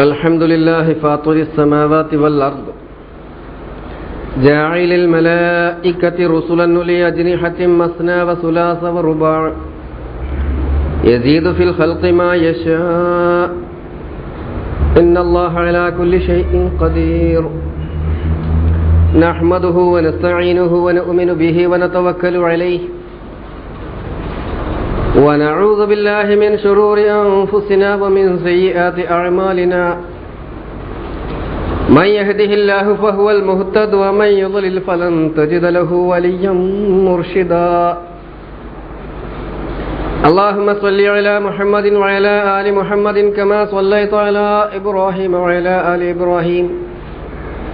الحمد لله فاطر السماوات والأرض. جاعل الملائكة رسلا لأجنحة مثنى وثلاث ورباع. يزيد في الخلق ما يشاء. إن الله على كل شيء قدير. نحمده ونستعينه ونؤمن به ونتوكل عليه. ونعوذ بالله من شرور أنفسنا ومن سيئات أعمالنا. من يهده الله فهو المهتد ومن يضلل فلن تجد له وليا مرشدا. اللهم صل على محمد وعلى آل محمد كما صليت على إبراهيم وعلى آل إبراهيم.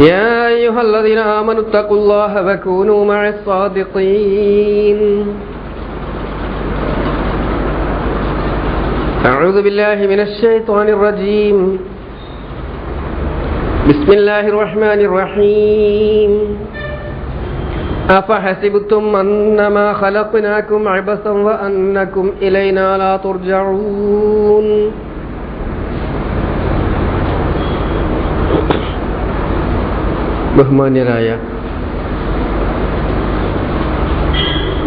يا أيها الذين آمنوا اتقوا الله وكونوا مع الصادقين. أعوذ بالله من الشيطان الرجيم. بسم الله الرحمن الرحيم. أفحسبتم أنما خلقناكم عبثا وأنكم إلينا لا ترجعون. ബഹുമാന്യരായ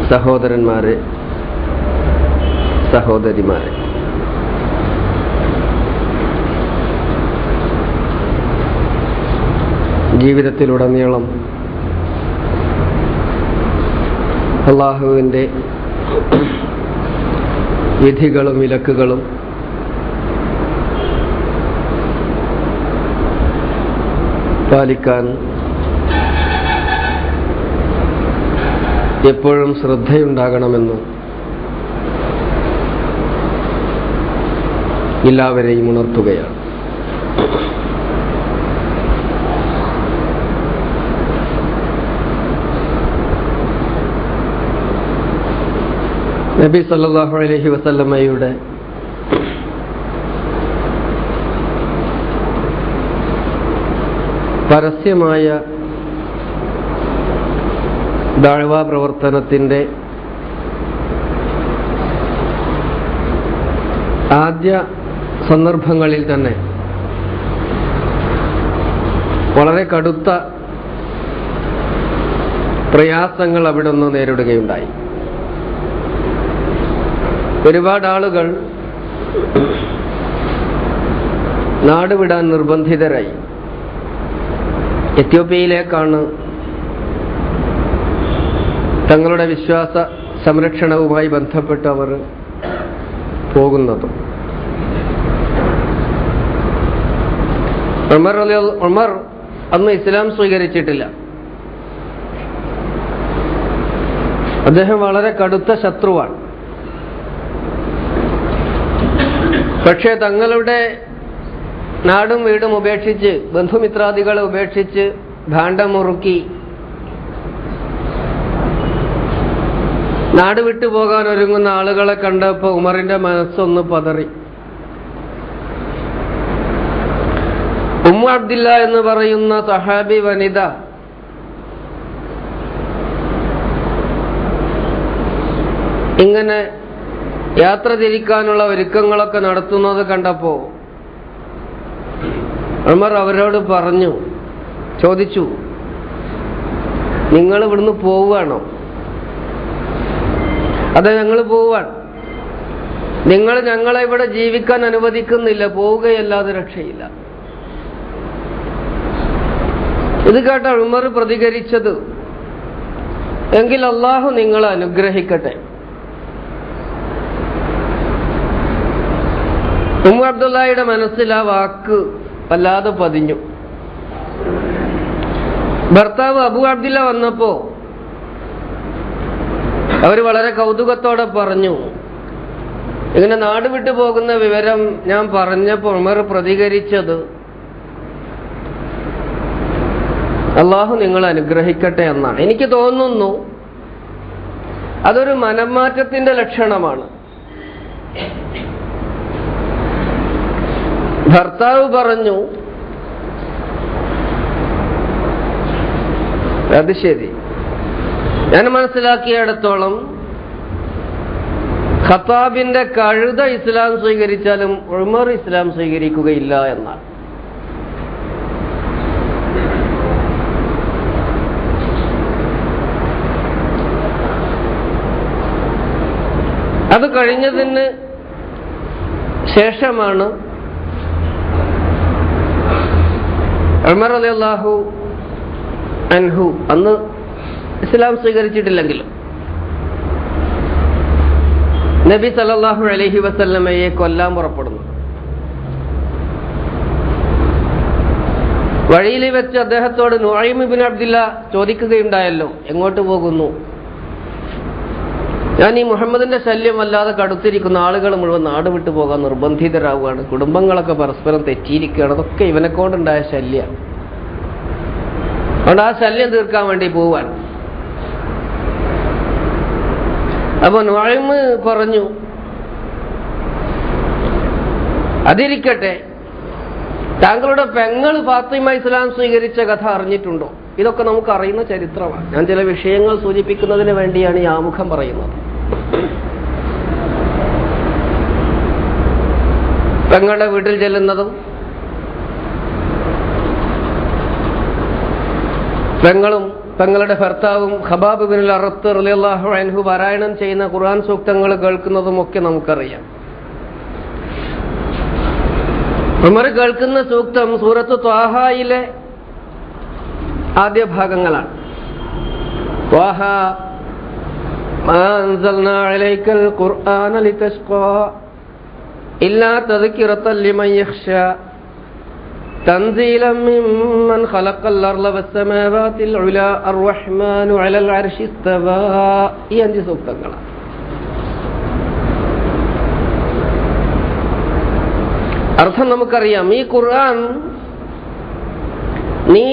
സഹോദരന്മാരെ സഹോദരിമാരെ. ജീവിതത്തിലുടനീളം അള്ളാഹുവിന്റെ വിധികളും വിലക്കുകളും പാലിക്കാൻ എപ്പോഴും ശ്രദ്ധയുണ്ടാകണമെന്ന് എല്ലാവരെയും ഉണർത്തുകയാണ്. നബി സല്ലാഹു അലഹി വസല്ലമ്മയുടെ പരസ്യമായ ദാഴ്വാ പ്രവർത്തനത്തിന്റെ ആദ്യ സന്ദർഭങ്ങളിൽ തന്നെ വളരെ കടുത്ത പ്രയാസങ്ങൾ അവിടെ നിന്ന് നേരിടുകയുണ്ടായി. ഒരുപാട് ആളുകൾ നാടുവിടാൻ നിർബന്ധിതരായി. എത്യോപ്യയിലേക്കാണ് തങ്ങളുടെ വിശ്വാസ സംരക്ഷണവുമായി ബന്ധപ്പെട്ട് അവർ പോകുന്നത്. ഉമർ ഉമർ അന്ന് ഇസ്ലാം സ്വീകരിച്ചിട്ടില്ല. അദ്ദേഹം വളരെ കടുത്ത ശത്രുവാണ്. പക്ഷേ തങ്ങളുടെ നാടും വീടും ഉപേക്ഷിച്ച് ബന്ധുമിത്രാദികളെ ഉപേക്ഷിച്ച് ഭാണ്ഡമുറുക്കി. നാട് വിട്ടുപോകാൻ ഒരുങ്ങുന്ന ആളുകളെ കണ്ടപ്പോൾ ഉമറിന്റെ മനസ്സൊന്ന് പതറി. ഉമ്മ അബ്ദില്ല എന്ന് പറയുന്ന സഹാബി വനിത ഇങ്ങനെ യാത്ര തിരിക്കാനുള്ള ഒരുക്കങ്ങളൊക്കെ നടത്തുന്നത് കണ്ടപ്പോ ഉമർ അവരോട് പറഞ്ഞു ചോദിച്ചു നിങ്ങൾ ഇവിടുന്ന് പോവുകയാണോ? അതെ ഞങ്ങൾ പോവുകയാണ്. നിങ്ങൾ ഞങ്ങളെ ഇവിടെ ജീവിക്കാൻ അനുവദിക്കുന്നില്ല പോവുകയല്ലാതെ രക്ഷയില്ല. ഇത് കേട്ട ഉമർ പ്രതികരിച്ചത് എങ്കിൽ അള്ളാഹു നിങ്ങളെ അനുഗ്രഹിക്കട്ടെ. ഉമ്മ അബ്ദുള്ളയുടെ മനസ്സിൽ ആ വാക്ക് വല്ലാതെ പതിഞ്ഞു. ഭർത്താവ് അബു അബ്ദില്ല വന്നപ്പോ അവർ വളരെ കൗതുകത്തോടെ പറഞ്ഞു ഇങ്ങനെ നാട് വിട്ടു പോകുന്ന വിവരം ഞാൻ പറഞ്ഞപ്പോൾ ഉമർ പ്രതികരിച്ചത് അള്ളാഹു നിങ്ങൾ അനുഗ്രഹിക്കട്ടെ എന്നാണ്. എനിക്ക് തോന്നുന്നു അതൊരു മനംമാറ്റത്തിന്റെ ലക്ഷണമാണ്. ഭർത്താവ് പറഞ്ഞു അത് ശരി. ഞാൻ മനസ്സിലാക്കിയിടത്തോളം ഖത്താബിന്റെ കഴുത ഇസ്ലാം സ്വീകരിച്ചാലും ഉമർ ഇസ്ലാം സ്വീകരിക്കുകയില്ല എന്നാണ്. അത് കഴിഞ്ഞതിന് ശേഷമാണ് അൻഹു. അന്ന് ഇസ്ലാം സ്വീകരിച്ചിട്ടില്ലെങ്കിലും നബി സല്ലല്ലാഹു അലഹി വസല്ലമയെ കൊല്ലാൻ പുറപ്പെടുന്നു. വഴിയിൽ വെച്ച് അദ്ദേഹത്തോട് നുഐമിബിൻ അബ്ദില്ല ചോദിക്കുകയുണ്ടായല്ലോ എങ്ങോട്ട് പോകുന്നു? ഞാൻ ഈ മുഹമ്മദിന്റെ ശല്യം വല്ലാതെ കടുത്തിരിക്കുന്ന ആളുകൾ മുഴുവൻ നാട് വിട്ടു പോകാൻ നിർബന്ധിതരാവുകയാണ്. കുടുംബങ്ങളൊക്കെ പരസ്പരം തെറ്റിയിരിക്കുകയാണ്. അതൊക്കെ ഇവനെ കൊണ്ടുണ്ടായ ശല്യമാണ് അതുകൊണ്ട് ആ ശല്യം തീർക്കാൻ വേണ്ടി പോവാൻ അപ്പൊ നുഴമ് പറഞ്ഞു അതിരിക്കട്ടെ താങ്കളുടെ പെങ്ങൾ ഫാത്തിമ ഇസ്ലാം സ്വീകരിച്ച കഥ അറിഞ്ഞിട്ടുണ്ടോ? ഇതൊക്കെ നമുക്ക് അറിയുന്ന ചരിത്രമാണ്. ഞാൻ ചില വിഷയങ്ങൾ സൂചിപ്പിക്കുന്നതിന് വേണ്ടിയാണ് ഈ ആമുഖം പറയുന്നത്. പെങ്ങളുടെ വീട്ടിൽ ചെല്ലുന്നതും പെങ്ങളും പെങ്ങളുടെ ഭർത്താവും ഖബാബ് ബിൻ അറത്ത് റളിയല്ലാഹു അൻഹു പാരായണം ചെയ്യുന്ന ഖുർആൻ സൂക്തങ്ങൾ കേൾക്കുന്നതും ഒക്കെ നമുക്കറിയാം. ഉമർ കേൾക്കുന്ന സൂക്തം സൂറത്ത് ത്വാഹയിലെ ആദ്യ ഭാഗങ്ങളാണ് ത്വാഹ ما أنزلنا عليك القرآن لتشقى إلا تذكرة لمن يخشى تنزيلا ممن خلق الأرض والسماوات العلا الرحمن على العرش استوى ഈ അഞ്ച് സൂക്തങ്ങളാണ് അർത്ഥം നമുക്കറിയാം ഈ ഖുർആൻ നീ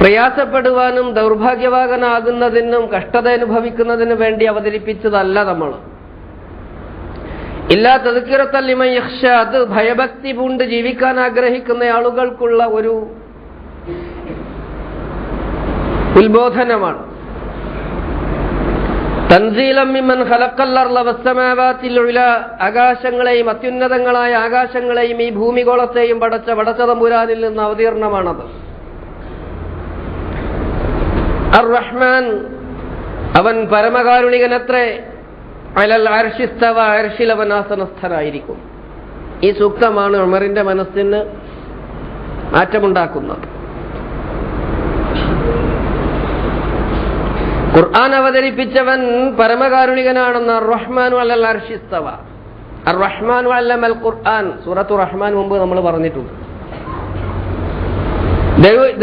പ്രയാസപ്പെടുവാനും ദൗർഭാഗ്യവാകനാകുന്നതിനും കഷ്ടത അനുഭവിക്കുന്നതിനു വേണ്ടി അവതരിപ്പിച്ചതല്ല നമ്മൾ. ഇല്ലാ തതുക്കിറത്തല്ലിമ യക്ഷ അത് ഭയഭക്തി പൂണ്ട് ജീവിക്കാൻ ആഗ്രഹിക്കുന്ന ആളുകൾക്കുള്ള ഒരു ഉത്ബോധനമാണ്. തൻസീലമ്മിമൻ ആകാശങ്ങളെയും അത്യുന്നതങ്ങളായ ആകാശങ്ങളെയും ഈ ഭൂമികോളത്തെയും പടച്ച വടച്ചതമ്പുരാനിൽ നിന്ന് അവതീർണമാണത്. അർ റഹ്മാൻ അവൻ പരമകാരുണികനത്രേ. അലൽ അർഷിസ്തവ അർഷിൽ ഈ സൂക്തമാണ് ഉമറിന്റെ മനസ്സിന് മാറ്റമുണ്ടാക്കുന്നത്. ഖുർആൻ അവതരിപ്പിച്ചവൻ പരമകാരുണികനാണെന്ന് റഹ്മാനു അലൽ അർഷിസ്തവ അർ റഹ്മാനു അല്ലമൽ ഖുർആൻ. സൂറത്തു റഹ്മാൻ മുമ്പ് നമ്മൾ പറഞ്ഞിട്ടുണ്ട്.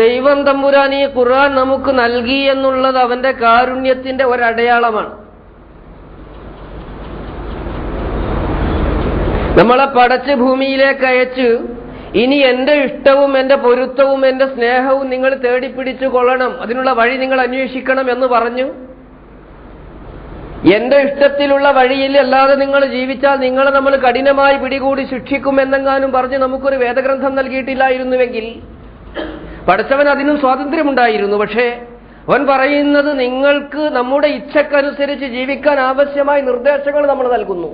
ദൈവം തമ്പുരാൻ ഈ ഖുർആൻ നമുക്ക് നൽകി എന്നുള്ളത് അവന്റെ കാരുണ്യത്തിന്റെ ഒരടയാളമാണ്. നമ്മളെ പടച്ച് ഭൂമിയിലേക്ക് അയച്ച് ഇനി എന്റെ ഇഷ്ടവും എന്റെ പൊരുത്തവും എന്റെ സ്നേഹവും നിങ്ങൾ തേടിപ്പിടിച്ചു കൊള്ളണം. അതിനുള്ള വഴി നിങ്ങൾ അന്വേഷിക്കണം എന്ന് പറഞ്ഞു. എന്റെ ഇഷ്ടത്തിലുള്ള വഴിയിൽ അല്ലാതെ നിങ്ങൾ ജീവിച്ചാൽ നിങ്ങളെ നമ്മൾ കഠിനമായി പിടികൂടി ശിക്ഷിക്കും എന്നെങ്ങാനും പറഞ്ഞ് നമുക്കൊരു വേദഗ്രന്ഥം നൽകിയിട്ടില്ലായിരുന്നുവെങ്കിൽ പഠിച്ചവൻ അതിനും സ്വാതന്ത്ര്യമുണ്ടായിരുന്നു. പക്ഷേ അവൻ പറയുന്നത് നിങ്ങൾക്ക് നമ്മുടെ ഇച്ഛക്കനുസരിച്ച് ജീവിക്കാൻ ആവശ്യമായ നിർദ്ദേശങ്ങൾ നമ്മൾ നൽകുന്നു.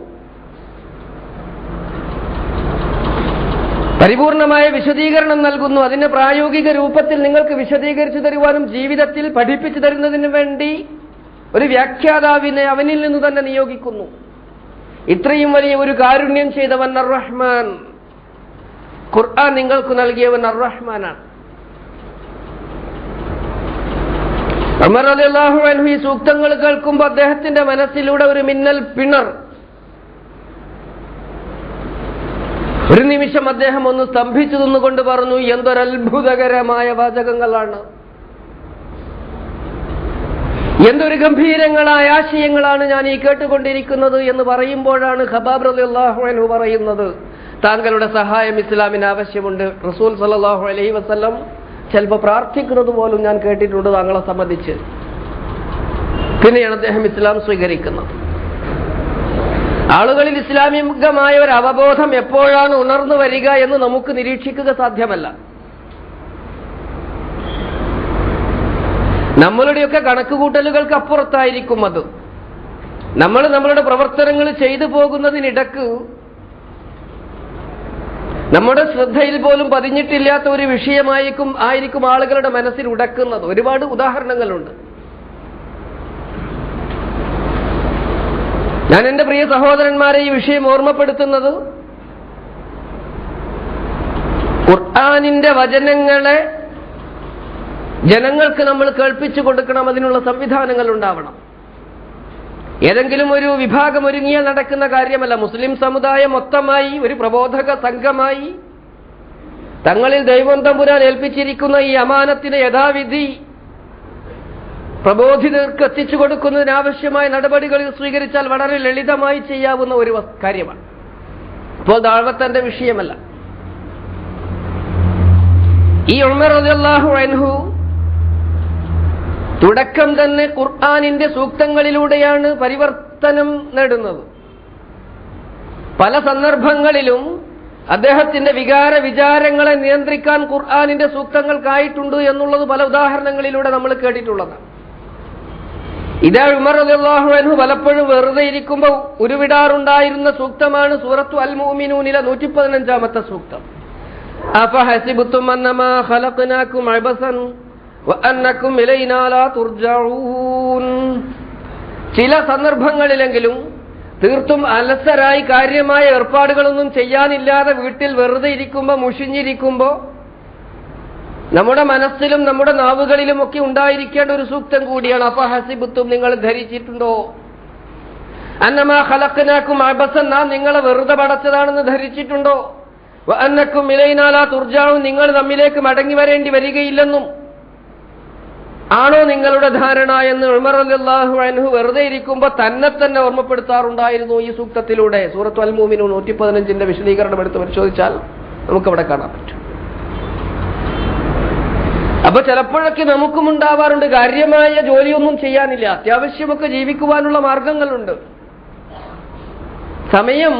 പരിപൂർണമായ വിശദീകരണം നൽകുന്നു. അതിന്റെ പ്രായോഗിക രൂപത്തിൽ നിങ്ങൾക്ക് വിശദീകരിച്ചു തരുവാനും ജീവിതത്തിൽ പഠിപ്പിച്ചു തരുന്നതിന് വേണ്ടി ഒരു വ്യാഖ്യാതാവിനെ അവനിൽ നിന്ന് തന്നെ നിയോഗിക്കുന്നു. ഇത്രയും വലിയ ഒരു കാരുണ്യം ചെയ്തവൻ അർ റഹ്മാൻ ഖുർആൻ നിങ്ങൾക്ക് നൽകിയവൻ അർ റഹ്മാനാണ് അമർ അലിഹു അൻഹു ഈ സൂക്തങ്ങൾ കേൾക്കുമ്പോൾ അദ്ദേഹത്തിന്റെ മനസ്സിലൂടെ ഒരു മിന്നൽ പിണർ. ഒരു നിമിഷം അദ്ദേഹം ഒന്ന് സ്തംഭിച്ചു നിന്നുകൊണ്ട് പറഞ്ഞു എന്തൊരത്ഭുതകരമായ വാചകങ്ങളാണ്. എന്തൊരു ഗംഭീരങ്ങളായ ആശയങ്ങളാണ് ഞാൻ ഈ കേട്ടുകൊണ്ടിരിക്കുന്നത് എന്ന് പറയുമ്പോഴാണ് ഖബാബ് അൻഹു പറയുന്നത്. താങ്കളുടെ സഹായം ഇസ്ലാമിന് ആവശ്യമുണ്ട്. റസൂൽ സല്ലല്ലാഹു അലൈഹി വസല്ലം ചിലപ്പോൾ പ്രാർത്ഥിക്കുന്നത് പോലും ഞാൻ കേട്ടിട്ടുണ്ട് താങ്കളെ സംബന്ധിച്ച്. പിന്നെയാണ് അദ്ദേഹം ഇസ്ലാം സ്വീകരിക്കുന്നത്. ആളുകളിൽ ഇസ്ലാമികമായ ഒരു അവബോധം എപ്പോഴാണ് ഉണർന്നു വരിക എന്ന് നമുക്ക് നിരീക്ഷിക്കുക സാധ്യമല്ല. നമ്മളുടെയൊക്കെ കണക്കുകൂട്ടലുകൾക്ക് അപ്പുറത്തായിരിക്കും അത്. നമ്മൾ നമ്മളുടെ പ്രവർത്തനങ്ങൾ ചെയ്തു പോകുന്നതിനിടക്ക് നമ്മുടെ ശ്രദ്ധയിൽ പോലും പതിഞ്ഞിട്ടില്ലാത്ത ഒരു വിഷയമായിരിക്കും ആയിരിക്കും ആളുകളുടെ മനസ്സിൽ ഉടക്കുന്നത്. ഒരുപാട് ഉദാഹരണങ്ങളുണ്ട്. ഞാൻ എന്റെ പ്രിയ സഹോദരന്മാരെ ഈ വിഷയം ഓർമ്മപ്പെടുത്തുന്നത് ഖുർആാനിന്റെ വചനങ്ങളെ ജനങ്ങൾക്ക് നമ്മൾ കേൾപ്പിച്ചു കൊടുക്കണം. അതിനുള്ള സംവിധാനങ്ങൾ ഉണ്ടാവണം. ഏതെങ്കിലും ഒരു വിഭാഗം ഒരുങ്ങിയാൽ നടക്കുന്ന കാര്യമല്ല. മുസ്ലിം സമുദായം മൊത്തമായി ഒരു പ്രബോധക സംഘമായി തങ്ങളിൽ ദൈവം തമ്പുരാൻ ഏൽപ്പിച്ചിരിക്കുന്ന ഈ അമാനത്തിന് യഥാവിധി പ്രബോധിതർക്ക് എത്തിച്ചു കൊടുക്കുന്നതിനാവശ്യമായ നടപടികൾ സ്വീകരിച്ചാൽ വളരെ ലളിതമായി ചെയ്യാവുന്ന ഒരു കാര്യമാണ്. ഇപ്പോൾ ദാഴ്വത്തന്റെ വിഷയമല്ല. ഈ ഉമർ റളിയല്ലാഹു അൻഹു തുടക്കം തന്നെ ഖുർആാനിന്റെ സൂക്തങ്ങളിലൂടെയാണ് പരിവർത്തനം നേടുന്നത്. പല സന്ദർഭങ്ങളിലും അദ്ദേഹത്തിന്റെ വികാര വിചാരങ്ങളെ നിയന്ത്രിക്കാൻ ഖുർആാനിന്റെ സൂക്തങ്ങൾക്കായിട്ടുണ്ട് എന്നുള്ളത് പല ഉദാഹരണങ്ങളിലൂടെ നമ്മൾ കേട്ടിട്ടുള്ളതാണ്. ഇതാ ഉമർ അള്ളാഹു അൻഹു പലപ്പോഴും വെറുതെ ഇരിക്കുമ്പോൾ ഉരുവിടാറുണ്ടായിരുന്ന സൂക്തമാണ് സൂറത്തു അൽ മൂമിനൂനിലെ നൂറ്റി പതിനഞ്ചാമത്തെ സൂക്തം അപ്പൊ അന്നമാ ചില സന്ദർഭങ്ങളിലെങ്കിലും തീർത്തും അലസരായി കാര്യമായ ഏർപ്പാടുകളൊന്നും ചെയ്യാനില്ലാതെ വീട്ടിൽ വെറുതെ ഇരിക്കുമ്പോ മുഷിഞ്ഞിരിക്കുമ്പോ നമ്മുടെ മനസ്സിലും നമ്മുടെ നാവുകളിലും ഒക്കെ ഉണ്ടായിരിക്കേണ്ട ഒരു സൂക്തം കൂടിയാണ്. അപഹസിബുത്തും നിങ്ങൾ ധരിച്ചിട്ടുണ്ടോ? അന്നമാ ഹലക്കനാക്കും അബസൻ നാം നിങ്ങളെ വെറുതെ പടച്ചതാണെന്ന് ധരിച്ചിട്ടുണ്ടോ? അന്നക്കും ഇലയിനാലാ തുർജാവും നിങ്ങൾ നമ്മിലേക്ക് മടങ്ങി വരേണ്ടി വരികയില്ലെന്നും ആണോ നിങ്ങളുടെ ധാരണ എന്ന് ഉമർ അല്ലാഹു അൻഹു വെറുതെ ഇരിക്കുമ്പോൾ തന്നെ തന്നെ ഓർമ്മപ്പെടുത്താറുണ്ടായിരുന്നു ഈ സൂക്തത്തിലൂടെ. സൂറത്ത് അൽമൂമിനു നൂറ്റി പതിനഞ്ചിന്റെ വിശദീകരണം എടുത്ത് പരിശോധിച്ചാൽ നമുക്കവിടെ കാണാൻ പറ്റും. അപ്പൊ ചിലപ്പോഴൊക്കെ നമുക്കും ഉണ്ടാവാറുണ്ട്. കാര്യമായ ജോലിയൊന്നും ചെയ്യാനില്ല. അത്യാവശ്യമൊക്കെ ജീവിക്കുവാനുള്ള മാർഗങ്ങളുണ്ട്. സമയം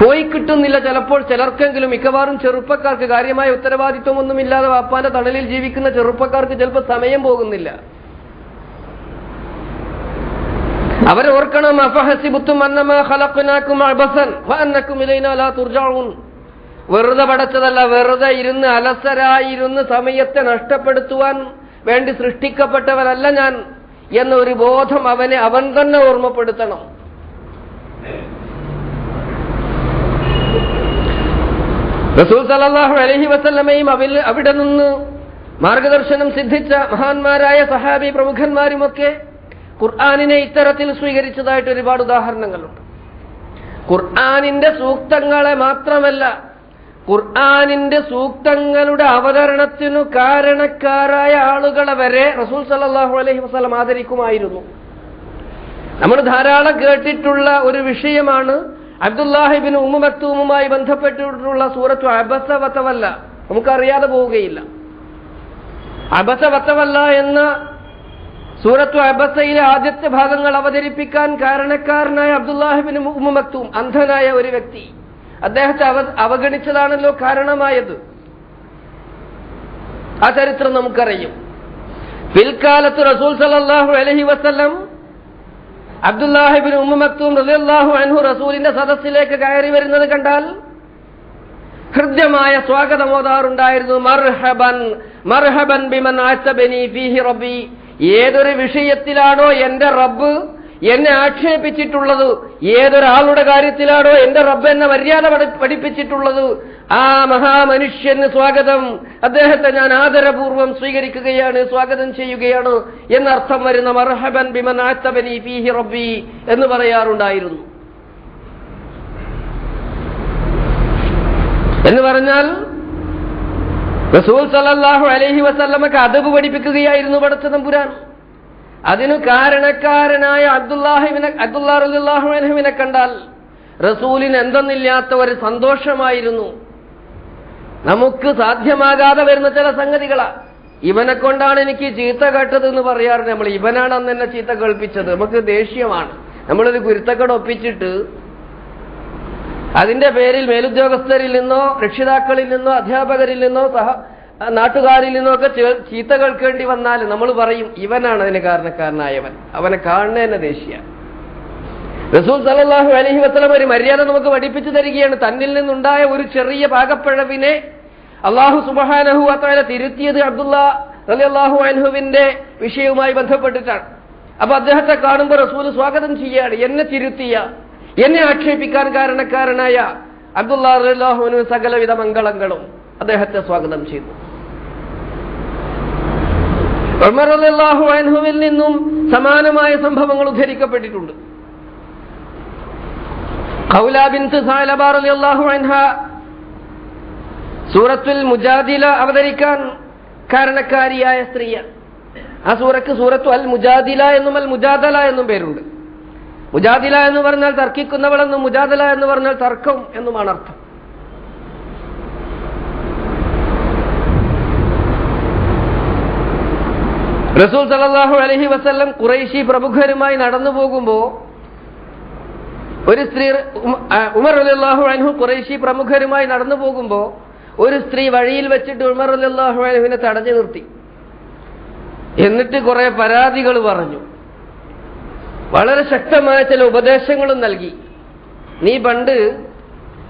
പോയി കിട്ടുന്നില്ല ചിലപ്പോൾ ചിലർക്കെങ്കിലും മിക്കവാറും ചെറുപ്പക്കാർക്ക് കാര്യമായ ഉത്തരവാദിത്വമൊന്നുമില്ലാതെ വാപ്പാന്റെ തണലിൽ ജീവിക്കുന്ന ചെറുപ്പക്കാർക്ക് ചിലപ്പോൾ സമയം പോകുന്നില്ല. അവരോർക്കണം ഓർക്കണം വെറുതെ പടച്ചതല്ല വെറുതെ ഇരുന്ന് അലസരായിരുന്ന് സമയത്തെ നഷ്ടപ്പെടുത്തുവാൻ വേണ്ടി സൃഷ്ടിക്കപ്പെട്ടവനല്ല ഞാൻ എന്നൊരു ബോധം അവനെ അവൻ തന്നെ ഓർമ്മപ്പെടുത്തണം. റസൂൽ സലാഹു അലഹി വസല്ലമയും അവിൽ അവിടെ നിന്ന് മാർഗദർശനം സിദ്ധിച്ച മഹാന്മാരായ സഹാബി പ്രമുഖന്മാരുമൊക്കെ ഖുർആാനിനെ ഇത്തരത്തിൽ സ്വീകരിച്ചതായിട്ട് ഒരുപാട് ഉദാഹരണങ്ങളുണ്ട്. ഖുർആാനിന്റെ സൂക്തങ്ങളെ മാത്രമല്ല ഖുർആാനിന്റെ സൂക്തങ്ങളുടെ അവതരണത്തിനു കാരണക്കാരായ ആളുകളെ വരെ റസൂൽ സല്ലാഹു അലഹി വസ്ലം ആദരിക്കുമായിരുന്നു. നമ്മൾ ധാരാളം കേട്ടിട്ടുള്ള ഒരു വിഷയമാണ് അബ്ദുല്ലാഹിബിൻ ഉമ്മുമക്തൂമുമായി ബന്ധപ്പെട്ടിട്ടുള്ള സൂറത്തു അബസ വത്തവല്ല. നമുക്കറിയാതെ പോവുകയില്ല. അബസ വത്തവല്ല എന്ന സൂറത്തു അബസയിലെ ആദ്യത്തെ ഭാഗങ്ങൾ അവതരിപ്പിക്കാൻ കാരണക്കാരനായ അബ്ദുല്ലാഹിബിന് ഉമ്മുമക്തൂം അന്ധനായ ഒരു വ്യക്തി. അദ്ദേഹത്തെ അവ അവഗണിച്ചതാണല്ലോ കാരണമായത്. ആ ചരിത്രം നമുക്കറിയും. പിൽക്കാലത്ത് റസൂൽ സലല്ലാഹു അലഹി വസ്ല്ലം അബ്ദുല്ലാഹിബിൻ ഉമ്മത്തും റസിയല്ലാഹു അൻഹു റസൂലിന്റെ സദസ്സിലേക്ക് കയറി വരുന്നത് കണ്ടാൽ ഹൃദ്യമായ സ്വാഗതമോതാറുണ്ടായിരുന്നു. മർഹബൻ മർഹബൻ ബിമൻ ആച്ചബനി ഫീഹി റബ്ബി. ഏതൊരു വിഷയത്തിലാണോ എന്റെ റബ്ബ് എന്നെ ആക്ഷേപിച്ചിട്ടുള്ളത്? ഏതൊരാളുടെ കാര്യത്തിലാണോ എന്റെ റബ്ബ് എന്ന മര്യാദ പഠിപ്പിച്ചിട്ടുള്ളത്? ആ മഹാമനുഷ്യന് സ്വാഗതം. അദ്ദേഹത്തെ ഞാൻ ആദരപൂർവം സ്വീകരിക്കുകയാണ് സ്വാഗതം ചെയ്യുകയാണ് എന്നർത്ഥം വരുന്ന മർഹബൻ ബിമൻ ആത്തബനി ഫീഹി റബ്ബി എന്ന് പറയാറുണ്ടായിരുന്നു. എന്ന് പറഞ്ഞാൽ റസൂൽ സല്ലല്ലാഹു അലഹി വസല്ലമക്ക് അതബ് പഠിപ്പിക്കുകയായിരുന്നു പടച്ച തമ്പുരാൻ അതിനു കാരണക്കാരനായ അബ്ദുല്ലാഹിബിനെ അബ്ദുല്ലാ അൻഹുവിനെ കണ്ടാൽ റസൂലിന് എന്തെന്നില്ലാത്ത ഒരു സന്തോഷമായിരുന്നു. നമുക്ക് സാധ്യമാകാതെ വരുന്ന ചില സംഗതികളാ. ഇവനെ കൊണ്ടാണ് എനിക്ക് ചീത്ത കേട്ടത് എന്ന് പറയാറുണ്ട്. നമ്മൾ ഇവനാണ് അന്ന് എന്നെ ചീത്ത കേൾപ്പിച്ചത്. നമുക്ക് ദേഷ്യമാണ്. നമ്മളൊരു കുരുത്തക്കട ഒപ്പിച്ചിട്ട് അതിന്റെ പേരിൽ മേലുദ്യോഗസ്ഥരിൽ നിന്നോ രക്ഷിതാക്കളിൽ നിന്നോ അധ്യാപകരിൽ നിന്നോ സഹ നാട്ടുകാരിൽ നിന്നൊക്കെ ചീത്ത കേൾക്കേണ്ടി വന്നാൽ നമ്മൾ പറയും ഇവനാണ് അതിന് കാരണക്കാരനായവൻ. അവനെ കാണുന്നതന്നെ ദേഷ്യ റസൂൽ സല്ലല്ലാഹു അലഹി വസല്ലം ഒരു മര്യാദ നമുക്ക് പഠിപ്പിച്ചു തരികയാണ്. തന്നിൽ നിന്നുണ്ടായ ഒരു ചെറിയ പാകപ്പിഴവിനെ അള്ളാഹു സുബഹാനഹു അത്ര തിരുത്തിയത് അബ്ദുള്ള റളിയല്ലാഹു അൻഹുവിന്റെ വിഷയവുമായി ബന്ധപ്പെട്ടിട്ടാണ്. അപ്പൊ അദ്ദേഹത്തെ കാണുമ്പോൾ റസൂൽ സ്വാഗതം ചെയ്യാണ്. എന്നെ തിരുത്തിയ എന്നെ ആക്ഷേപിക്കാൻ കാരണക്കാരനായ അബ്ദുല്ലാഹു സകലവിധ മംഗളങ്ങളും അദ്ദേഹത്തെ സ്വാഗതം ചെയ്തു. ഉമർ റളിയല്ലാഹു അൻഹുവിൽ നിന്നും സമാനമായ സംഭവങ്ങൾ ഉദ്ധരിക്കപ്പെട്ടിട്ടുണ്ട്. സൂറത്തുൽ മുജാദില അവതരിക്കാൻ കാരണക്കാരിയായ സ്ത്രീയാണ്. ആ സൂറക്ക് സൂറത്തു അൽ മുജാദില എന്നും അൽ മുജാദല എന്നും പേരുണ്ട്. മുജാദില എന്ന് പറഞ്ഞാൽ തർക്കിക്കുന്നവളെന്നും മുജാദല എന്ന് പറഞ്ഞാൽ തർക്കം എന്നുമാണ് അർത്ഥം. റസൂൽ സലാഹു അലഹി വസ്ല്ലം ഖുറൈശി പ്രമുഖരുമായി നടന്നു പോകുമ്പോ ഒരു സ്ത്രീ ഉമർ അലിയല്ലാഹു അൻഹു ഖുറൈശി പ്രമുഖരുമായി നടന്നു പോകുമ്പോ ഒരു സ്ത്രീ വഴിയിൽ വെച്ചിട്ട് ഉമർ അലിയല്ലാഹു അൻഹുവിനെ തടഞ്ഞു നിർത്തി. എന്നിട്ട് കുറെ പരാതികൾ പറഞ്ഞു. വളരെ ശക്തമായ ചില ഉപദേശങ്ങളും നൽകി. നീ പണ്ട്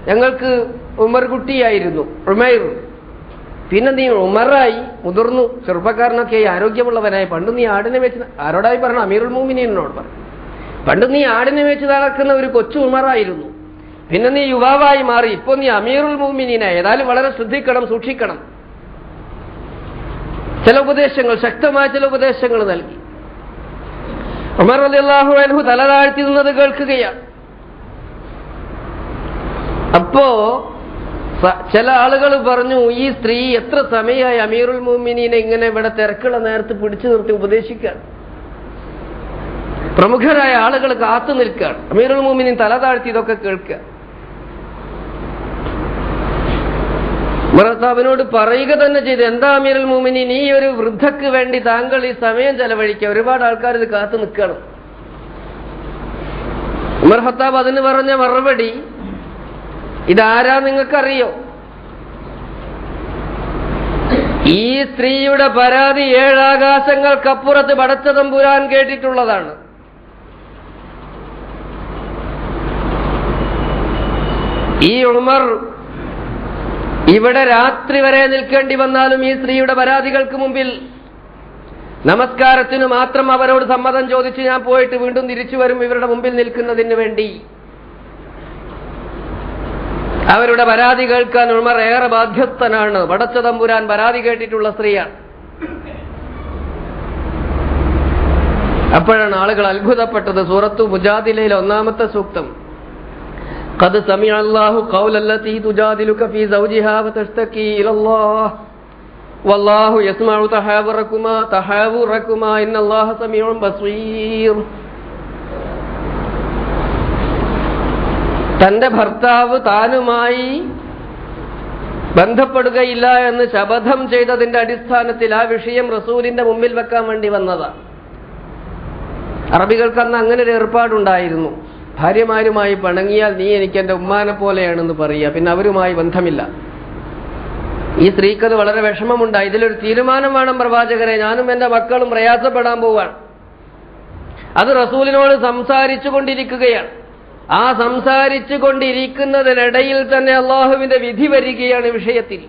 ഞങ്ങൾക്ക് ഉമർ കുട്ടിയായിരുന്നു ഉമൈർ. പിന്നെ നീ ഉമറായി മുതിർന്നു ചെറുപ്പക്കാരനൊക്കെ ആയി, ആരോഗ്യമുള്ളവനായി. പണ്ട് നീ ആടിനെ വെച്ച് ആരോടായി പറഞ്ഞു? അമീറുൽ മൂമിനോട് പറഞ്ഞു. പണ്ട് നീ ആടിനെ വെച്ച് നടക്കുന്ന ഒരു കൊച്ചു ഉമറായിരുന്നു. പിന്നെ നീ യുവാവായി മാറി. ഇപ്പൊ നീ അമീറുൽ മൂമിനീനായി ഏതായാലും വളരെ ശ്രദ്ധിക്കണം സൂക്ഷിക്കണം. ചില ഉപദേശങ്ങൾ ശക്തമായ ചില ഉപദേശങ്ങൾ നൽകി. ഉമർ റളിയല്ലാഹു അലഹു തല താഴ്ത്തി നിന്നത് കേൾക്കുകയാണ്. അപ്പോ ചില ആളുകൾ പറഞ്ഞു ഈ സ്ത്രീ എത്ര സമയമായി അമീറുൽ മോമിനീനെ ഇങ്ങനെ ഇവിടെ തിരക്കുള്ള നേരത്ത് പിടിച്ചു നിർത്തി ഉപദേശിക്കാൻ പ്രമുഖരായ ആളുകൾ കാത്തു നിൽക്കുകയാണ്. അമീറുൽ മോമിനീൻ തല താഴ്ത്തി ഇതൊക്കെ കേൾക്കുക. ഭർത്താവിനോട് പറയുക തന്നെ ചെയ്ത് എന്താ അമീറുൽ മോമിനീൻ ഈ ഒരു വൃദ്ധക്ക് വേണ്ടി താങ്കൾ ഈ സമയം ചെലവഴിക്കുക. ഒരുപാട് ആൾക്കാർ ഇത് കാത്തു നിൽക്കണം ഉമർ ഹത്താബ് അതിന് പറഞ്ഞ മറുപടി ഇതാരാ നിങ്ങൾക്കറിയോ? ഈ സ്ത്രീയുടെ പരാതി ഏഴാകാശങ്ങൾക്കപ്പുറത്ത് പടച്ചതം തമ്പുരാൻ കേട്ടിട്ടുള്ളതാണ്. ഈ ഉമർ ഇവിടെ രാത്രി വരെ നിൽക്കേണ്ടി വന്നാലും ഈ സ്ത്രീയുടെ പരാതികൾക്ക് മുമ്പിൽ നമസ്കാരത്തിനു മാത്രം അവരോട് സമ്മതം ചോദിച്ച് ഞാൻ പോയിട്ട് വീണ്ടും തിരിച്ചു വരും ഇവരുടെ മുമ്പിൽ നിൽക്കുന്നതിന് വേണ്ടി. അവരുടെ പരാതി കേൾക്കാൻ ഉമർ ഏറെ ബാധ്യസ്ഥനാണ് പടച്ച തമ്പുരാൻ പരാതി കേട്ടിട്ടുള്ള സ്ത്രീയാണ് അപ്പോഴാണ് ആളുകൾ അത്ഭുതപ്പെട്ടത് സൂറത്തു മുജാദിലയിലെ ഒന്നാമത്തെ സൂക്തം قد سمع الله قول التي تجادلك في زوجها وتشتكي إلى الله والله يسمع تحاوركما تحاوركما إن الله سميع بصير തന്റെ ഭർത്താവ് താനുമായി ബന്ധപ്പെടുകയില്ല എന്ന് ശപഥം ചെയ്തതിന്റെ അടിസ്ഥാനത്തിൽ ആ വിഷയം റസൂലിന്റെ മുമ്പിൽ വെക്കാൻ വേണ്ടി വന്നതാണ് അറബികൾക്ക് അന്ന് അങ്ങനെ ഒരു ഏർപ്പാടുണ്ടായിരുന്നു. ഭാര്യമാരുമായി പണങ്ങിയാൽ നീ എനിക്ക് എന്റെ ഉമ്മാനെ പോലെയാണെന്ന് പറയുക. പിന്നെ അവരുമായി ബന്ധമില്ല. ഈ സ്ത്രീക്കത് വളരെ വിഷമമുണ്ടായി ഇതിലൊരു തീരുമാനം വേണം പ്രവാചകരെ. ഞാനും എന്റെ മക്കളും പ്രയാസപ്പെടാൻ പോവാണ്. അത് റസൂലിനോട് സംസാരിച്ചു കൊണ്ടിരിക്കുകയാണ് ആ സംസാരിച്ചു കൊണ്ടിരിക്കുന്നതിനിടയിൽ തന്നെ അള്ളാഹുവിന്റെ വിധി വരികയാണ് വിഷയത്തിൽ.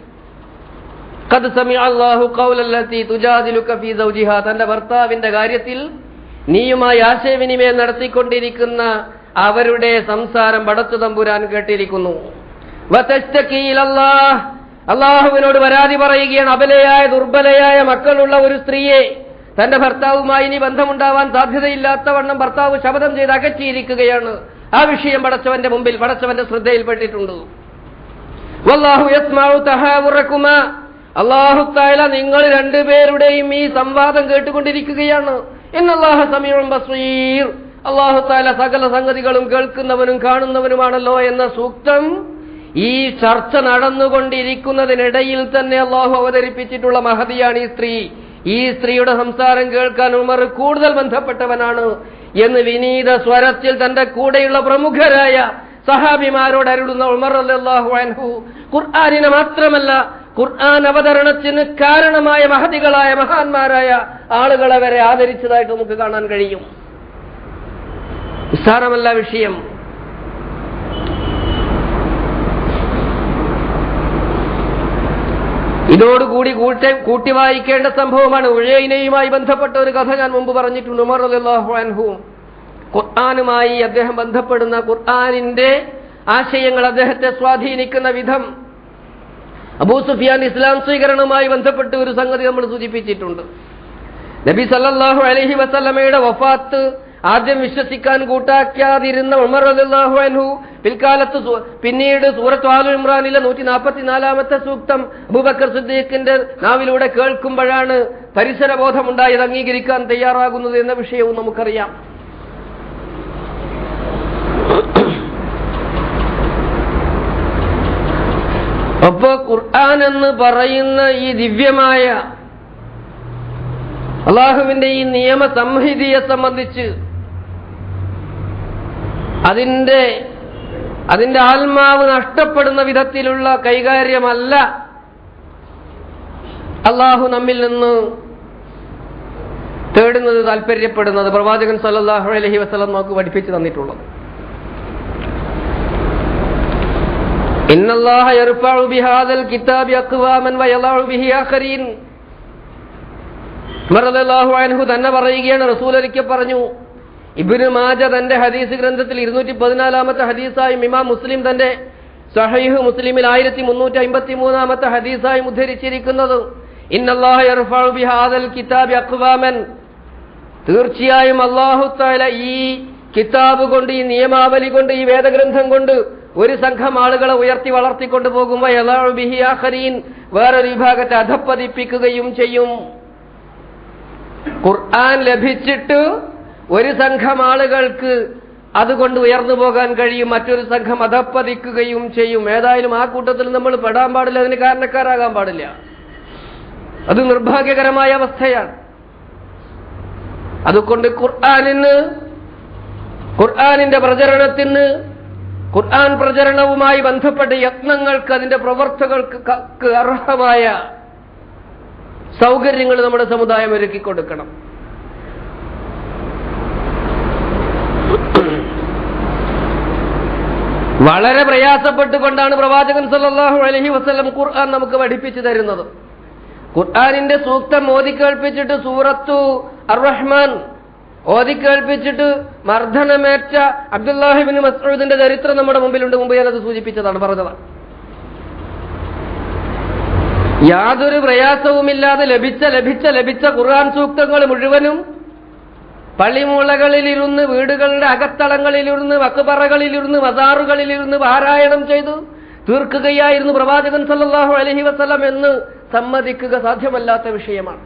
തന്റെ ഭർത്താവിന്റെ കാര്യത്തിൽ നീയുമായി ആശയവിനിമയം നടത്തിക്കൊണ്ടിരിക്കുന്ന അവരുടെ സംസാരം പടച്ചു തമ്പുരാൻ കേട്ടിരിക്കുന്നു. അള്ളാഹുവിനോട് പരാതി പറയുകയാണ് അബലയായ ദുർബലയായ മക്കളുള്ള ഒരു സ്ത്രീയെ തന്റെ ഭർത്താവുമായി ഇനി ബന്ധമുണ്ടാവാൻ സാധ്യതയില്ലാത്തവണ്ണം ഭർത്താവ് ശപഥം ചെയ്ത് അകറ്റിയിരിക്കുകയാണ്. ആ വിഷയം പടച്ചവന്റെ മുമ്പിൽ പടച്ചവന്റെ ശ്രദ്ധയിൽപ്പെട്ടിട്ടുണ്ട്. തആല നിങ്ങൾ രണ്ടുപേരുടെയും ഈ സംവാദം കേട്ടുകൊണ്ടിരിക്കുകയാണ്. ഇന്നല്ലാഹ സമീപം ബസീർ. തആല സകല സംഗതികളും കേൾക്കുന്നവനും കാണുന്നവനുമാണല്ലോ എന്ന സൂക്തം ഈ ചർച്ച നടന്നുകൊണ്ടിരിക്കുന്നതിനിടയിൽ തന്നെ അള്ളാഹു അവതരിപ്പിച്ചിട്ടുള്ള മഹതിയാണ് ഈ സ്ത്രീ. ഈ സ്ത്രീയുടെ സംസാരം കേൾക്കാൻ ഉമർ കൂടുതൽ ബന്ധപ്പെട്ടവനാണ്. എന്ന് വിനീത സ്വരത്തിൽ തന്റെ കൂടെയുള്ള പ്രമുഖരായ സഹാബിമാരോട് അരുളുന്ന ഉമർ അല്ലാഹു ഖുർആാനിനെ മാത്രമല്ല ഖുർആൻ അവതരണത്തിന് കാരണമായ മഹതികളായ മഹാന്മാരായ ആളുകളെ വരെ ആദരിച്ചതായിട്ട് നമുക്ക് കാണാൻ കഴിയും. നിസ്സാരമല്ല വിഷയം. ഇതോടുകൂടി കൂട്ടി വായിക്കേണ്ട സംഭവമാണ്. ഉഴയിനെയുമായി ബന്ധപ്പെട്ട ഒരു കഥ ഞാൻ മുമ്പ് പറഞ്ഞിട്ടുണ്ട്. ഉമർ അൻഹു ഖുർആാനുമായി അദ്ദേഹം ബന്ധപ്പെടുന്ന ഖുർആാനിന്റെ ആശയങ്ങൾ അദ്ദേഹത്തെ സ്വാധീനിക്കുന്ന വിധം അബൂ സുഫിയാൻ ഇസ്ലാം സ്വീകരണവുമായി ബന്ധപ്പെട്ട് ഒരു സംഗതി നമ്മൾ സൂചിപ്പിച്ചിട്ടുണ്ട്. നബി സല്ലാഹു അലഹി വസല്ലമയുടെ വഫാത്ത് ആദ്യം വിശ്വസിക്കാൻ കൂട്ടാക്കാതിരുന്ന ഉമർ റളിയല്ലാഹു അൻഹു പിൽക്കാലത്ത് പിന്നീട് സൂറത്ത് ആലു ഇമ്രാനിലെ നൂറ്റി നാൽപ്പത്തിനാലാമത്തെ സൂക്തം അബൂബക്കർ സിദ്ദീഖിന്റെ നാവിലൂടെ കേൾക്കുമ്പോഴാണ് പരിസരബോധമുണ്ടായത് അംഗീകരിക്കാൻ തയ്യാറാകുന്നത് എന്ന വിഷയവും നമുക്കറിയാം. അപ്പോ ഖുർആൻ എന്ന് പറയുന്ന ഈ ദിവ്യമായ അള്ളാഹുവിന്റെ ഈ നിയമ സംഹിതിയെ സംബന്ധിച്ച് അതിന്റെ അതിന്റെ ആത്മാവ് നഷ്ടപ്പെടുന്ന വിധത്തിലുള്ള കൈകാര്യമല്ല അള്ളാഹു നമ്മിൽ നിന്ന് തേടുന്നത് താല്പര്യപ്പെടുന്നത് പ്രവാചകൻ സല്ലാഹു അലഹി വസ്ലം നമുക്ക് പഠിപ്പിച്ചു തന്നിട്ടുള്ളത്. തന്നെ പറയുകയാണ് റസൂൽ പറഞ്ഞു ഇബ്നു മാജ തന്റെ ഹദീസ് ഗ്രന്ഥത്തിൽ ഇരുന്നൂറ്റി പതിനാലാമത്തെ ഹദീസായും ഇമാം മുസ്ലിം തന്റെ സഹൈഹ് മുസ്ലിമിൽ ആയിരത്തി മുന്നൂറ്റി അമ്പത്തി മൂന്നാമത്തെ ഹദീസായും ഉദ്ധരിച്ചിരിക്കുന്നത് തീർച്ചയായും അള്ളാഹു താല ഈ കിതാബ് കൊണ്ട് ഈ നിയമാവലി കൊണ്ട് ഈ വേദഗ്രന്ഥം കൊണ്ട് ഒരു സംഘം ആളുകളെ ഉയർത്തി വളർത്തിക്കൊണ്ടു പോകുമ്പോൾ വേറൊരു വിഭാഗത്തെ അധപ്പതിപ്പിക്കുകയും ചെയ്യും. ഖുർആൻ ലഭിച്ചിട്ട് ഒരു സംഘം ആളുകൾക്ക് അതുകൊണ്ട് ഉയർന്നു പോകാൻ കഴിയും മറ്റൊരു സംഘം അധപ്പതിക്കുകയും ചെയ്യും. ഏതായാലും ആ കൂട്ടത്തിൽ നമ്മൾ പെടാൻ പാടില്ല അതിന് കാരണക്കാരാകാൻ പാടില്ല. അത് നിർഭാഗ്യകരമായ അവസ്ഥയാണ്. അതുകൊണ്ട് ഖുർആാനിന് ഖുർആാനിന്റെ പ്രചരണത്തിന് ഖുർആൻ പ്രചരണവുമായി ബന്ധപ്പെട്ട യത്നങ്ങൾക്ക് അതിന്റെ പ്രവർത്തകർക്ക് അർഹമായ സൗകര്യങ്ങൾ നമ്മുടെ സമുദായം ഒരുക്കി കൊടുക്കണം വളരെ പ്രയാസപ്പെട്ടുകൊണ്ടാണ് പ്രവാചകൻ സല്ലാഹു അലഹി വസ്ലം ഖുർആൻ നമുക്ക് പഠിപ്പിച്ചു തരുന്നത്. ഖുർആാനിന്റെ സൂക്തം ഓതിക്കേൾപ്പിച്ചിട്ട് സൂറത്തു അർറഹ്മാൻ ഓതിക്കേൾപ്പിച്ചിട്ട് മർദ്ദനമേറ്റ അബ്ദുല്ലാഹിബിൻ മസ്ഊദിന്റെ ചരിത്രം നമ്മുടെ മുമ്പിലുണ്ട്. മുമ്പ് ഞാനത് സൂചിപ്പിച്ചതാണ് പറഞ്ഞതാണ്. യാതൊരു പ്രയാസവുമില്ലാതെ ലഭിച്ച ലഭിച്ച ലഭിച്ച ഖുർആൻ സൂക്തങ്ങൾ മുഴുവനും പള്ളിമൂളകളിലിരുന്ന് വീടുകളുടെ അകത്തളങ്ങളിലിരുന്ന് വക്കുപറകളിലിരുന്ന് മസാറുകളിലിരുന്ന് പാരായണം ചെയ്തു. തീർക്കുകയായിരുന്നു പ്രവാചകൻ സല്ലാഹു അലഹി വസ്ലം എന്ന് സമ്മതിക്കുക സാധ്യമല്ലാത്ത വിഷയമാണ്.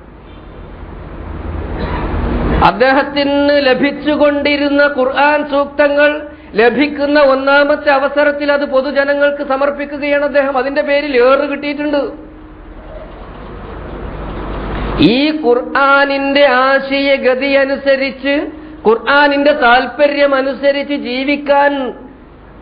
അദ്ദേഹത്തിന് ലഭിച്ചുകൊണ്ടിരുന്ന ഖുർആൻ സൂക്തങ്ങൾ ലഭിക്കുന്ന ഒന്നാമത്തെ അവസരത്തിൽ അത് പൊതുജനങ്ങൾക്ക് സമർപ്പിക്കുകയാണ് അദ്ദേഹം. അതിന്റെ പേരിൽ ഏറ് കിട്ടിയിട്ടുണ്ട്. ഈ ഖുർആാനിന്റെ ആശയഗതി അനുസരിച്ച് ഖുർആാനിന്റെ താൽപ്പര്യം അനുസരിച്ച് ജീവിക്കാൻ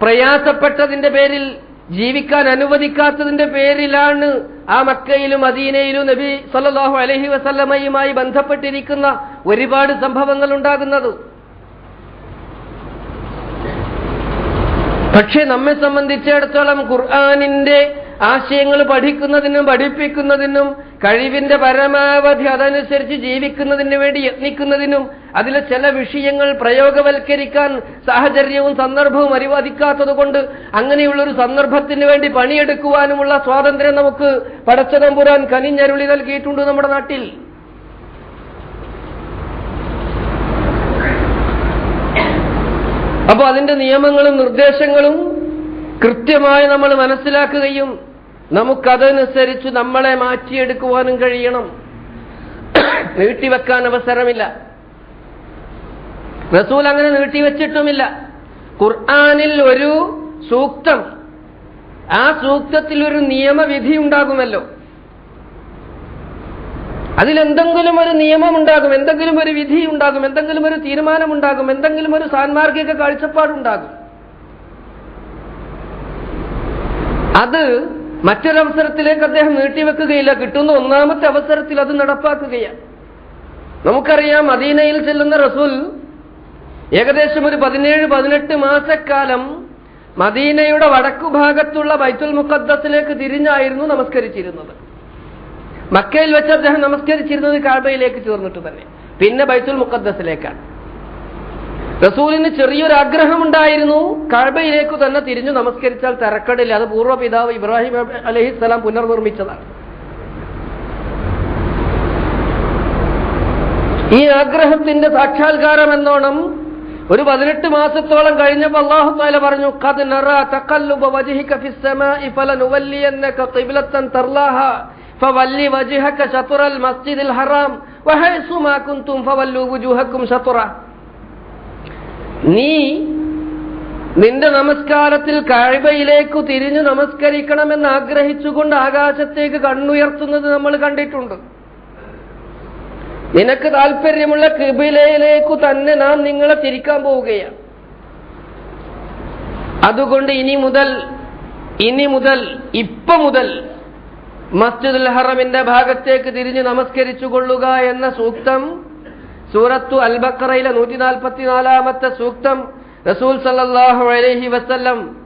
പ്രയാസപ്പെട്ടതിന്റെ പേരിൽ ജീവിക്കാൻ അനുവദിക്കാത്തതിന്റെ പേരിലാണ് ആ മക്കയിലും അദീനയിലും നബി സല്ലാഹു അലഹി വസല്ലമയുമായി ബന്ധപ്പെട്ടിരിക്കുന്ന ഒരുപാട് സംഭവങ്ങൾ ഉണ്ടാകുന്നത്. പക്ഷെ നമ്മെ സംബന്ധിച്ചിടത്തോളം ഖുർആാനിന്റെ ആശയങ്ങൾ പഠിക്കുന്നതിനും പഠിപ്പിക്കുന്നതിനും കഴിവിന്റെ പരമാവധി അതനുസരിച്ച് ജീവിക്കുന്നതിന് വേണ്ടി യത്നിക്കുന്നതിനും അതിലെ ചില വിഷയങ്ങൾ പ്രയോഗവൽക്കരിക്കാൻ സാഹചര്യവും സന്ദർഭവും അനുവദിക്കാത്തതുകൊണ്ട് അങ്ങനെയുള്ള അങ്ങനെയുള്ളൊരു സന്ദർഭത്തിന് വേണ്ടി പണിയെടുക്കുവാനുമുള്ള സ്വാതന്ത്ര്യം നമുക്ക് പടച്ചതമ്പുരാൻ കനിഞ്ഞരുളി നൽകിയിട്ടുണ്ട് നമ്മുടെ നാട്ടിൽ. അപ്പോൾ അതിന്റെ നിയമങ്ങളും നിർദ്ദേശങ്ങളും കൃത്യമായി നമ്മൾ മനസ്സിലാക്കുകയും നമുക്കതനുസരിച്ച് നമ്മളെ മാറ്റിയെടുക്കുവാനും കഴിയണം. നീട്ടിവെക്കാൻ അവസരമില്ല. റസൂൽ അങ്ങനെ നീട്ടിവെച്ചിട്ടുമില്ല. ഖുർആാനിൽ ഒരു സൂക്തം. ആ സൂക്തത്തിൽ ഒരു നിയമവിധി ഉണ്ടാകുമല്ലോ. അതിലെന്തെങ്കിലും ഒരു നിയമം ഉണ്ടാകും എന്തെങ്കിലും ഒരു വിധി ഉണ്ടാകും എന്തെങ്കിലും ഒരു തീരുമാനം ഉണ്ടാകും എന്തെങ്കിലും ഒരു സാൻമാർഗിക കാഴ്ചപ്പാടുണ്ടാകും. അത് മറ്റൊരവസരത്തിലേക്ക് അദ്ദേഹം നീട്ടിവെക്കുകയില്ല. കിട്ടുന്ന ഒന്നാമത്തെ അവസരത്തിൽ അത് നടപ്പാക്കുകയാണ്. നമുക്കറിയാം മദീനയിൽ ചെല്ലുന്ന റസൂൽ ഏകദേശം ഒരു പതിനേഴ് പതിനെട്ട് മാസക്കാലം മദീനയുടെ വടക്കു ഭാഗത്തുള്ള ബൈത്തുൽ മുഖദ്ദസിലേക്ക് തിരിഞ്ഞായിരുന്നു നമസ്കരിച്ചിരുന്നത്. മക്കയിൽ വെച്ച് അദ്ദേഹം നമസ്കരിച്ചിരുന്നത് കാബയിലേക്ക് ചേർന്നിട്ട് തന്നെ. പിന്നെ ബൈത്തുൽ മുഖദ്ദസിലേക്കാണ്. റസൂലിന് ചെറിയൊരു ആഗ്രഹം ഉണ്ടായിരുന്നു കഴബയിലേക്ക് തന്നെ തിരിഞ്ഞു നമസ്കരിച്ചാൽ തിരക്കടില്ല. അത് പൂർവ പിതാവ് ഇബ്രാഹിം അലഹിസ്സലാം പുനർനിർമ്മിച്ചതാണ്. ഈ ആഗ്രഹത്തിന്റെ സാക്ഷാത്കാരം എന്നോണം ഒരു പതിനെട്ട് മാസത്തോളം കഴിഞ്ഞപ്പോൾ അള്ളാഹു താല പറഞ്ഞു ഫവല്ലി വജിഹക ശത്റൽ മസ്ജിദിൽ ഹറാം നീ നിന്റെ നമസ്കാരത്തിൽ കാഴ്ബയിലേക്കു തിരിഞ്ഞു നമസ്കരിക്കണമെന്ന് ആഗ്രഹിച്ചുകൊണ്ട് ആകാശത്തേക്ക് കണ്ണുയർത്തുന്നത് നമ്മൾ കണ്ടിട്ടുണ്ട്. നിനക്ക് താല്പര്യമുള്ള കിബിലയിലേക്കു തന്നെ നാം നിങ്ങളെ തിരിക്കാൻ പോവുകയാണ്. അതുകൊണ്ട് ഇനി മുതൽ ഇനി മുതൽ ഇപ്പൊ മുതൽ മസ്ജിദുൽ ഹറമിന്റെ ഭാഗത്തേക്ക് തിരിഞ്ഞു നമസ്കരിച്ചു കൊള്ളുക എന്ന സൂക്തം സൂറത്തു അൽബക്കറയിലെ നൂറ്റി നാൽപ്പത്തിനാലാമത്തെ സൂക്തം റസൂൽ സല്ലാഹു അലഹി വസ്ല്ലം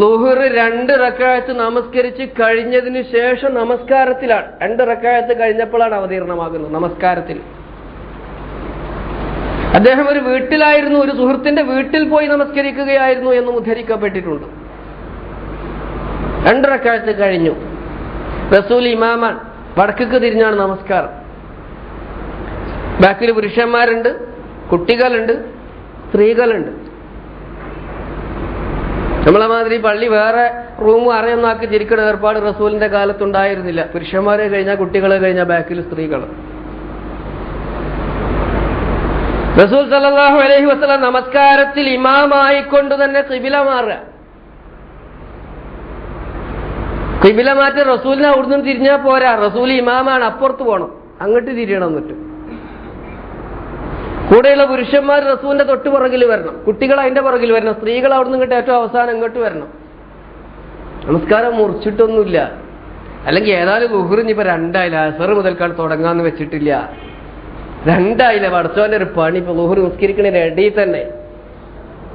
ലുഹുർ രണ്ട് റക്കായത്ത് നമസ്കരിച്ച് കഴിഞ്ഞതിന് ശേഷം നമസ്കാരത്തിലാണ്. രണ്ട് റക്കായത്ത് കഴിഞ്ഞപ്പോഴാണ് അവതീർണമാകുന്നത് നമസ്കാരത്തിൽ. അദ്ദേഹം ഒരു വീട്ടിലായിരുന്നു ഒരു സുഹൃത്തിന്റെ വീട്ടിൽ പോയി നമസ്കരിക്കുകയായിരുന്നു എന്നും ഉദ്ധരിക്കപ്പെട്ടിട്ടുണ്ട്. രണ്ട് റക്കായത്ത് കഴിഞ്ഞു. റസൂൽ ഇമാമാൻ വടക്കു തിരിഞ്ഞാണ് നമസ്കാരം. ബാക്കിൽ പുരുഷന്മാരുണ്ട് കുട്ടികളുണ്ട് സ്ത്രീകളുണ്ട്. നമ്മളെ മാതിരി പള്ളി വേറെ റൂം ആക്കി ചിരിക്കുന്ന ഏർപ്പാട് റസൂലിന്റെ കാലത്തുണ്ടായിരുന്നില്ല. പുരുഷന്മാരെ കഴിഞ്ഞാൽ കുട്ടികളെ കഴിഞ്ഞാൽ ബാക്കിൽ സ്ത്രീകൾ റസൂൽ സല്ലല്ലാഹു അലഹി വസല്ലം നമസ്കാരത്തിൽ ഇമാമായിക്കൊണ്ട് തന്നെ കിബില മാറുക. കിബില മാറ്റി റസൂലിനെ അവിടുന്ന് തിരിഞ്ഞാൽ പോരാ. റസൂൽ ഇമാമാണ് അപ്പുറത്ത് പോകണം അങ്ങോട്ട് തിരിയണം എന്നിട്ട്. കൂടെയുള്ള പുരുഷന്മാർ റസൂലിന്റെ തൊട്ട് പുറകിൽ വരണം. കുട്ടികൾ അതിന്റെ പുറകിൽ വരണം. സ്ത്രീകൾ അവിടുന്ന് ഇങ്ങോട്ട് ഏറ്റവും അവസാനം ഇങ്ങോട്ട് വരണം. നമസ്കാരം മുറിച്ചിട്ടൊന്നുമില്ല. അല്ലെങ്കിൽ ഏതായാലും ഇപ്പൊ രണ്ടായില്ല. അസർ മുതൽക്കാണ് തുടങ്ങാന്ന് വെച്ചിട്ടില്ല. രണ്ടായില്ല. പഠിച്ചവന്റെ ഒരു പണി ഇപ്പൊ ഗുഹുർ നമസ്കരിക്കണേ ഇടയിൽ തന്നെ.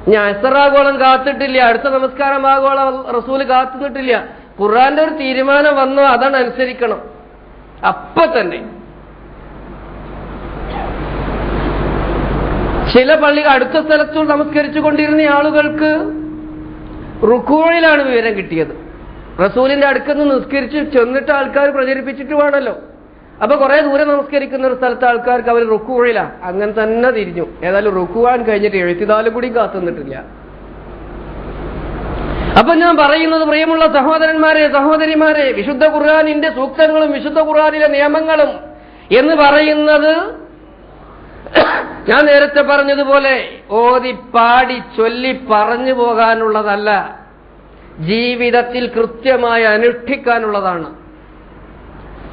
ഞാൻ അസറാഗോളം കാത്തിട്ടില്ല. അടുത്ത നമസ്കാരം ആഗോളം റസൂൽ കാത്തുനിട്ടില്ല ഖുറാന്റെ ഒരു തീരുമാനം വന്നോ. അതാണ് അനുസരിക്കണം അപ്പൊ തന്നെ. ചില പള്ളി അടുത്ത സ്ഥലത്തു നമസ്കരിച്ചു കൊണ്ടിരുന്ന ആളുകൾക്ക് റുക്കൂഴിലാണ് വിവരം കിട്ടിയത്. റസൂലിന്റെ അടുക്കുന്ന് നിസ്കരിച്ച് ചെന്നിട്ട് ആൾക്കാർ പ്രചരിപ്പിച്ചിട്ട് വേണമല്ലോ അപ്പൊ കുറെ ദൂരെ നമസ്കരിക്കുന്ന ഒരു സ്ഥലത്ത് ആൾക്കാർക്ക് അവർ റുക്കൂഴില അങ്ങനെ തന്നെ തിരിഞ്ഞു. ഏതായാലും റുക്കുവാൻ കഴിഞ്ഞിട്ട് എഴുത്തിതാലും കൂടി കാത്തുനിന്നിട്ടില്ല അപ്പൊ ഞാൻ പറയുന്നത് പ്രിയമുള്ള സഹോദരന്മാരെ സഹോദരിമാരെ വിശുദ്ധ ഖുർആാനിന്റെ സൂക്തങ്ങളും വിശുദ്ധ ഖുർആാനിലെ നിയമങ്ങളും എന്ന് പറയുന്നത് ഞാൻ നേരത്തെ പറഞ്ഞതുപോലെ ഓതിപ്പാടി പാടി ചൊല്ലി പറഞ്ഞു പോകാനുള്ളതല്ല ജീവിതത്തിൽ കൃത്യമായി അനുഷ്ഠിക്കാനുള്ളതാണ്.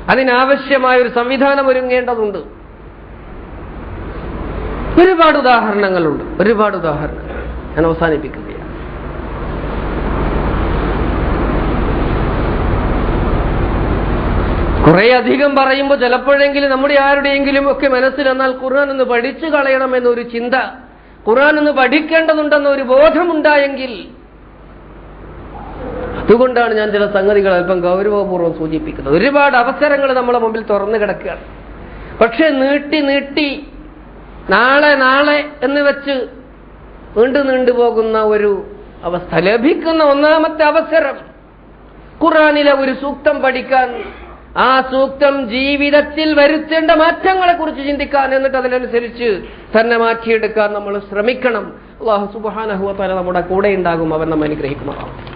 അതിനാവശ്യമായ ഒരു സംവിധാനം ഒരുങ്ങേണ്ടതുണ്ട്. ഒരുപാട് ഉദാഹരണങ്ങളുണ്ട്. ഒരുപാട് ഉദാഹരണങ്ങൾ. ഞാൻ അവസാനിപ്പിക്കുകയാണ്. കുറെ അധികം പറയുമ്പോൾ ചിലപ്പോഴെങ്കിലും നമ്മുടെ ആരുടെയെങ്കിലും ഒക്കെ മനസ്സിൽ എന്നാൽ ഖുർആൻ ഒന്ന് പഠിച്ചു കളയണമെന്നൊരു ചിന്ത ഖുർആൻ ഒന്ന് പഠിക്കേണ്ടതുണ്ടെന്നൊരു ബോധമുണ്ടായെങ്കിൽ അതുകൊണ്ടാണ് ഞാൻ ചില സംഗതികൾ അല്പം ഗൗരവപൂർവം സൂചിപ്പിക്കുന്നത്. ഒരുപാട് അവസരങ്ങൾ നമ്മളെ മുമ്പിൽ തുറന്നു കിടക്കുകയാണ്. പക്ഷെ നീട്ടി നീട്ടി നാളെ നാളെ എന്ന് വെച്ച് നീണ്ടു പോകുന്ന ഒരു അവസ്ഥ ലഭിക്കുന്ന ഒന്നാമത്തെ അവസരം ഖുറാനിലെ ഒരു സൂക്തം പഠിക്കാൻ ആ സൂക്തം ജീവിതത്തിൽ വരുത്തേണ്ട മാറ്റങ്ങളെ കുറിച്ച് ചിന്തിക്കാൻ എന്നിട്ട് അതിനനുസരിച്ച് തന്നെ മാറ്റിയെടുക്കാൻ നമ്മൾ ശ്രമിക്കണം. അള്ളാഹു സുബാനഹുവ തല നമ്മുടെ കൂടെ ഉണ്ടാകും. അവൻ നമ്മൾ അനുഗ്രഹിക്കുന്നതാണ്